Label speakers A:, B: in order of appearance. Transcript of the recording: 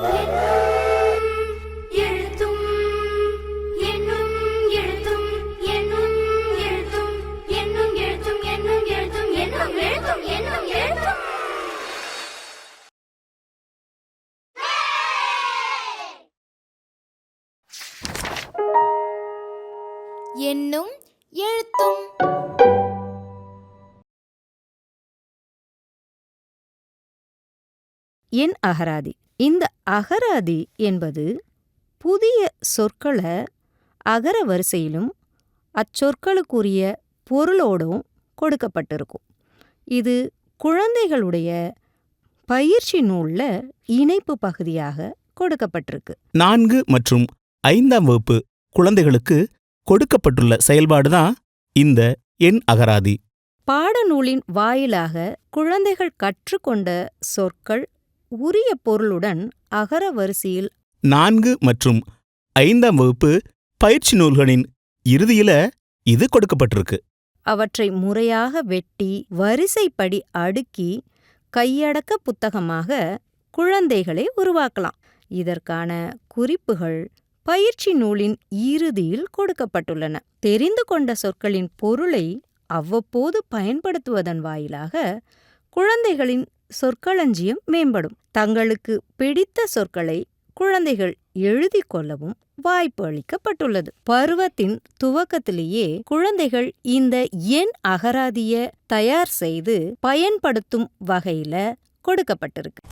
A: என்னும்
B: என்னும் எழுத்தும்
C: என் அகராதி. இந்த அகராதி என்பது புதிய சொற்களை அகர வரிசையிலும் அச்சொற்களுக்குரிய பொருளோடும் கொடுக்கப்பட்டிருக்கும். இது குழந்தைகளுடைய பயிற்சி நூல்ல இணைப்பு பகுதியாக கொடுக்கப்பட்டிருக்கு.
D: நான்கு மற்றும் ஐந்தாம் வகுப்பு குழந்தைகளுக்கு கொடுக்கப்பட்டுள்ள செயல்பாடுதான் இந்த எண் அகராதி.
C: பாடநூலின் வாயிலாக குழந்தைகள் கற்றுக்கொண்ட சொற்கள் உரிய பொருளுடன் அகர வரிசையில்
D: நான்கு மற்றும் ஐந்தாம் வகுப்பு பயிற்சி நூல்களின் இறுதியில இது கொடுக்கப்பட்டிருக்கு.
C: அவற்றை முறையாக வெட்டி வரிசைப்படி அடுக்கி கையடக்க புத்தகமாக குழந்தைகளை உருவாக்கலாம். இதற்கான குறிப்புகள் பயிற்சி நூலின் இறுதியில் கொடுக்கப்பட்டுள்ளன. தெரிந்து கொண்ட சொற்களின் பொருளை அவ்வப்போது பயன்படுத்துவதன் வாயிலாக குழந்தைகளின் சொற்களஞ்சியம் மேம்படும். தங்களுக்கு பிடித்த சொற்களை குழந்தைகள் எழுதிக் கொள்ளவும் வாய்ப்பு அளிக்கப்பட்டுள்ளது. பருவத்தின் துவக்கத்திலேயே குழந்தைகள் இந்த எண் அகராதிய தயார் செய்து பயன்படுத்தும் வகையில கொடுக்கப்பட்டிருக்கு.